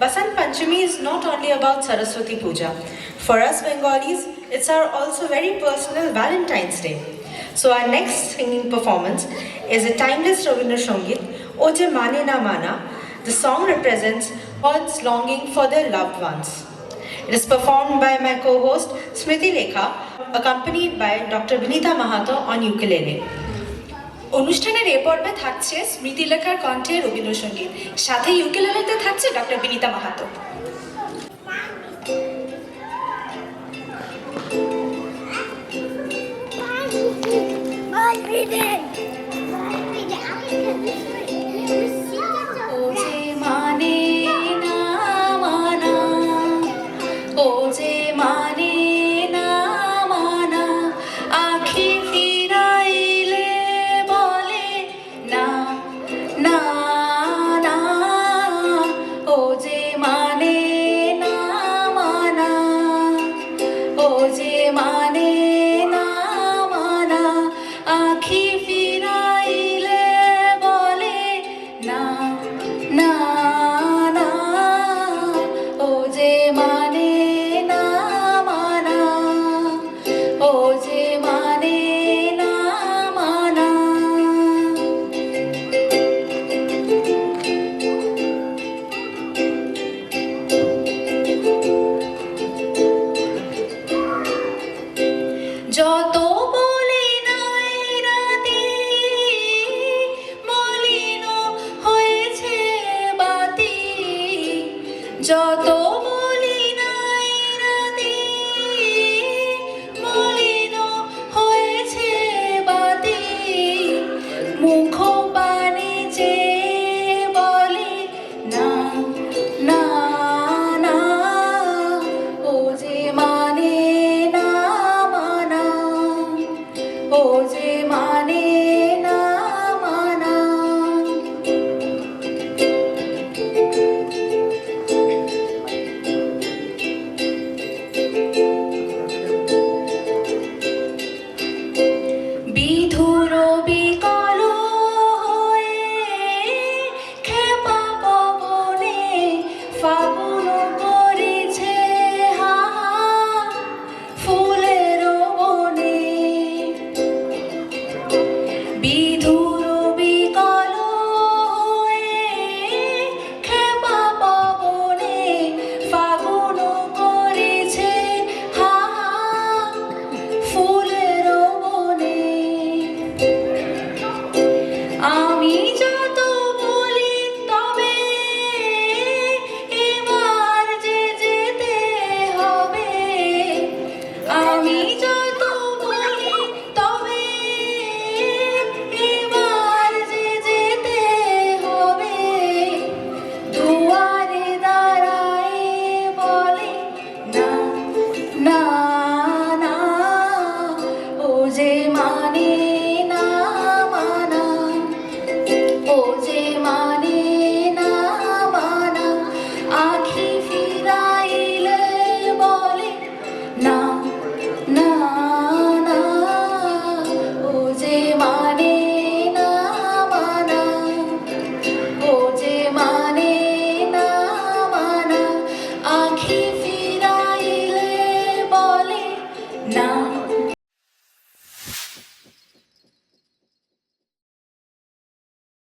Basant Panchami is not only about Saraswati Puja. For us Bengalis, it's our also very personal Valentine's Day. So our next singing performance is a timeless Rabindra Sangit, Oje Mane Na Mana. The song represents one's longing for their loved ones. It is performed by my co-host Smriti Lekha, accompanied by Dr. Vinita Mahato on ukulele. অনুষ্ঠানের এ পর্বে থাকছে স্মৃতিলেখার কণ্ঠে রবীন্দ্রসঙ্গীত সাথে ইউকেলেলেতে থাকছে doctor Binita Mahato ও যত need your